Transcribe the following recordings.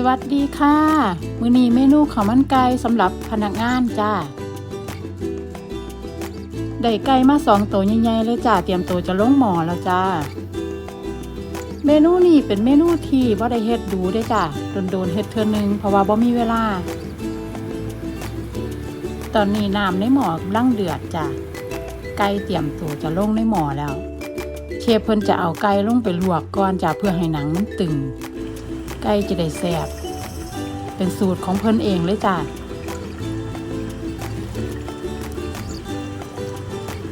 สวัสดีค่ะ มื้อนี้เมนูข้าวมันไก่สำหรับพนักงานจ้าได้ไก่มาสองตัวใหญ่ๆเลยจ้าเตรียมตัวจะลงหมอแล้วจ้า เมนูนี้เป็นเมนูที่บ่ได้เฮ็ดดูได้จ้าโดนๆเฮ็ดเทื่อนึงเพราะว่าบ่มีเวลา ตอนนี้น้ำในหมอกำลังเดือดจ้าไก่เตรียมตัวจะลงในหม้อแล้ว เชฟเพิ่นจะเอาไก่ลงไปลวกก่อนจ้าเพื่อให้หนังมันตึง ไก่จะได้แซ่บเป็นสูตรของเพิ่นเองเลยจ้ะ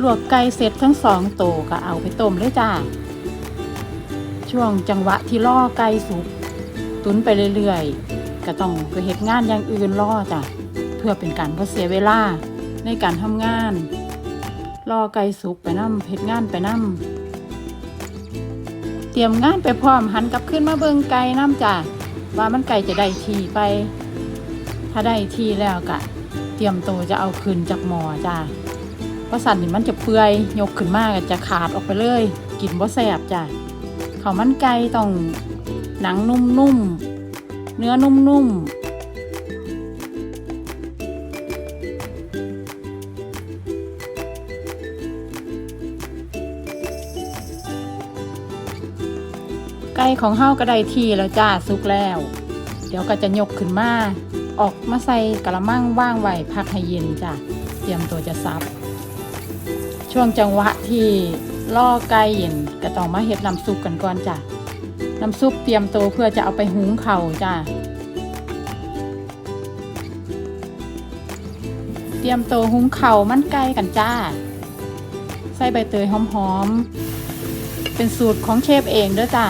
ลวกไก่เสร็จทั้งสองโตก็เอาไปต้มเลยจ้า ช่วงจังหวะที่ล่อไก่สุก ตุนไปเรื่อยๆ ก็ต้องไปเฮ็ดงานอย่างอื่นล่อจ้ะ เพื่อเป็นการบ่เสียเวลาในการทำงานล่อไก่สุกไปนำเฮ็ดงานไปนำเตรียมงานไปพร้อมหันกลับขึ้นมาเบิงไก่น้ำจ่าว่ามันไก่จะได้ทีไป ถ้าได้ทีแล้วกะ เตรียมตัวจะเอาขึ้นจากหมอจ้าเพราะสันนี่มันจะเปื่อยยกขึ้นมากจะขาดออกไปเลยกินบ่แสบจ้ะข้ามันไก่ต้องหนังนุ่มๆเนื้อนุ่มๆ ไก่ของเฮาก็ได้ทีแล้วจ้าสุกแล้ว เดี๋ยวก็จะยกขึ้นมาออกมาใส่กระมังว่างไว้พักให้เย็นจ้ะเตรียมตัวจะซับ ช่วงจังหวะที่ล่อไก่เย็นก็ต้องมาเฮ็ดน้ำซุปกันก่อนจ้ะน้ำซุปเตรียมตัวเพื่อจะเอาไปหุงเข่าจ้ะเตรียมตัวหุงเข่ามันไก่กันจ้า ใส่ใบเตยหอมๆเป็นสูตรของเชฟเองเด้อจ้า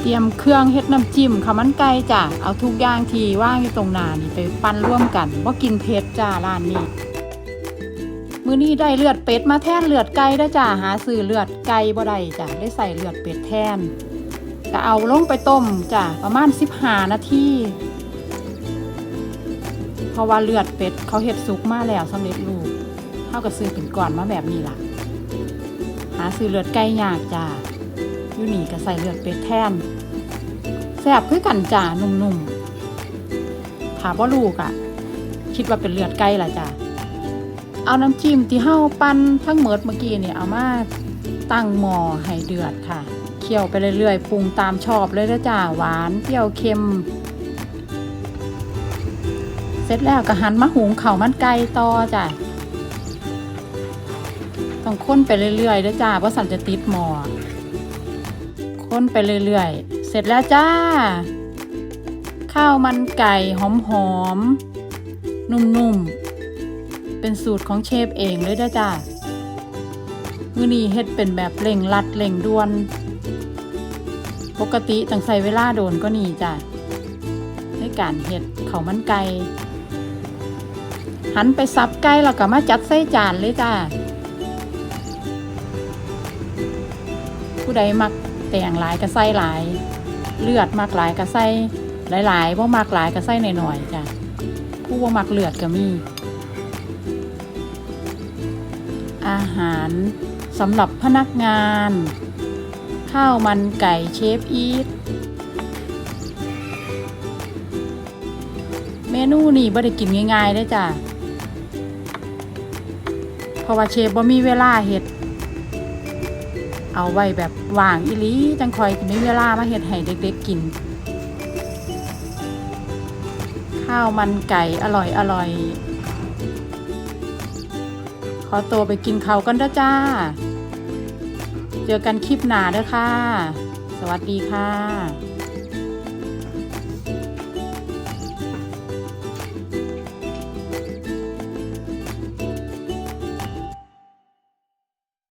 เตรียมเครื่องเฮ็ดน้ำจิ้มข้าวมันไก่จ้ะเอาทุกอย่างที่ว่างอยู่ตรงหน้านี่ไปปั้นร่วมกันว่ากินเผ็ดจ้าร้านนี้มื้อนี้ได้เลือดเป็ดมาแทนเลือดไก่เด้จ้าหาซื้อเลือดไก่บ่ได้จ้ะได้ใส่เลือดเป็ดแทนก็เอาลงไปต้มจ้ะประมาณ15นาทีเพราะว่าเลือดเป็ดเขาเฮ็ดสุกมาแล้วสำเร็จรูปเฮาก็ซื้อเป็นก่อนมาแบบนี้ล่ะหาซื้อเลือดไก่ยากจ้า อยู่นี่ก็ใส่เลือดเป็ดแทนแซ่บคือกันจ้านุ่มๆถามว่าลูกอะ่ะ คิดว่าเป็นเลือดไก่ล่ะจ้าเอาน้ำจิ้มที่เฮาปั้นทั้งหมดเมื่อกี้เนี่ยเอามาตั้งหม้อให้เดือดค่ะ เคี่ยวไปเรื่อยๆปรุงตามชอบเลยนะจ้าหวานเปรี้ยวเค็ม เสร็จแล้วก็หันมาหุงข้าวมันไก่ต่อจ้ะต้องค้นไปเรื่อยๆนะจ้าเพราะสันจะติดหม้อ ค้นไปเรื่อยๆ เสร็จแล้วจ้า ข้าวมันไก่หอมๆ นุ่มๆ เป็นสูตรของเชฟเองเลยนะจ้ามือนี้เฮ็ดเป็นแบบเร่งรัดเร่งด่วน ปกติต้งใส่เวลาโดนก็นี่จ้ะในการเฮ็ดข้าวมันไก่หันไปซับไก่แล้วก็มาจัดใส่จานเลยจ้าผู้ใดมัก แตงหลายก็ใส่หลาย เลือดมากหลายก็ใส่หลายๆว่ามากหลายก็ใส่หน่อยๆจ้ะผู้ว่ามักเลือดก็มี อาหารสำหรับพนักงาน ข้าวมันไก่เชฟอีทเมนูนี่บ่ได้กินง่ายๆได้จ้ะ เพราะว่าเชฟบ่มีเวลาเฮ็ด เอาไว้แบบว่างอีลีจังคอยมีเวลามาเฮ็ดให้เด็ก ๆกิน ข้าวมันไก่อร่อยอร่อยขอตัวไปกินข้าวกันเด้จ้า เจอกันคลิปหน้าเด้อค่ะ สวัสดีค่ะ